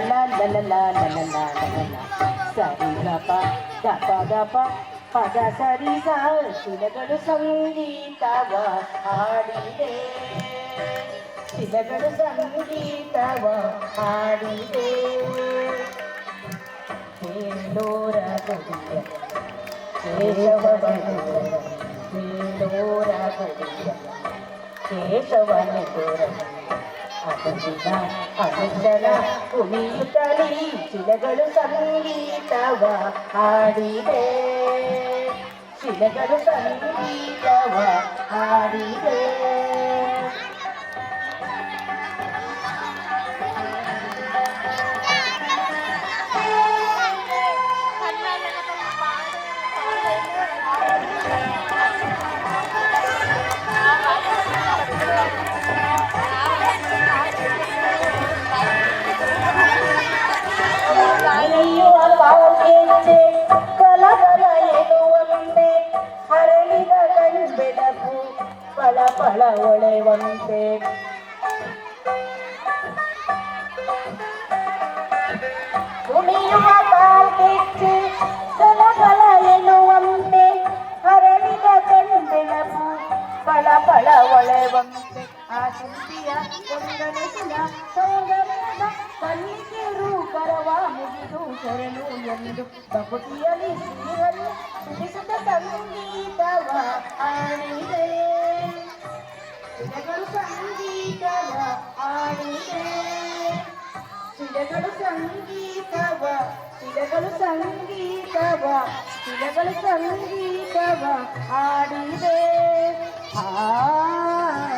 la la la la la la la सारी गापा गापा गापा. पादा सारी गा शिलगड संगीतावा हाडिले. शिलगड संगीतावा हाडिले. केलोर गोविंद केशव बनोर केलोर गोविंद केशव बनोर ಅನುದಿನ ಅನುಕ್ಷಣ ಕುಣಿಯುತ್ತಲೀ ಶಿಲೆಗಳು ಸಂಗೀತವ ಹಾಡಿದೆ ಶಿಲೆಗಳು ಸಂಗೀತವ ಹಾಡಿದೆ. ಫಳ ಒಳೆವಂತೆ ಕುಣಿಯುವ ಬಾಳ್ಗೆಂಚೆ ಕಲಬಲ ಎನ್ನುವಂತೆ ಹರಳಿದ ಕಣ್ಬೆಳಕು ಫಳ ಒಳೆವಂತೆ ಆ ಶಿಲ್ಪಿಯ ಕೊಂಗನಸಿನ ಸೌಂದರ್ಯದ ಕಣ್ಣಿಗೆರು ಕರವ పొరలు ఎందు బహుతీయని శ్రీహరి సువిసుత సంగీతవ ఆడిదే. సుడగడు సంగీతవ? ఆడిదే. సుడగడు సంగీతవ? సుడగడు సంగీతవ? సుడగడు సంగీతవ? ఆడిదే. ఆ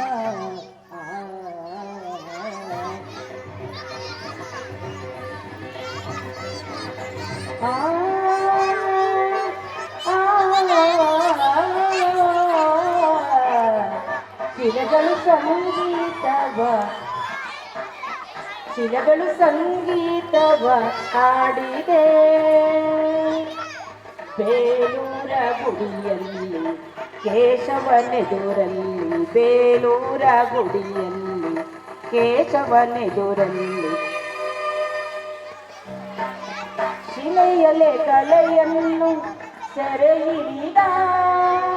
ಶಿಲೆಗಳು ಸಂಗೀತವ. ಶಿಲೆಗಳು ಸಂಗೀತವ ಹಾಡಿದೆ. ಬೇಲೂರ ಗುಡಿಯಲ್ಲಿ ಕೇಶವನೆದುರಲ್ಲಿ ಬೇಲೂರ ಗುಡಿಯಲ್ಲಿ ಕೇಶವನೆದುರಲ್ಲಿ கலையலே கலையன்னும் செறையிரிதான்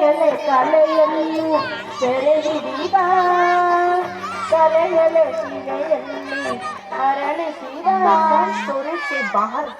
ಕಲೆಯಲೆ ಕಲೆಯಲ್ಲೂ ಬೆಳೆದಿದೀಗ ಕಲೆಯಲೆ ಸಿಲೆಯಲ್ಲಿ ಅರಳಿಸಿದ ಸುರಿಸಿ ಬಾರ್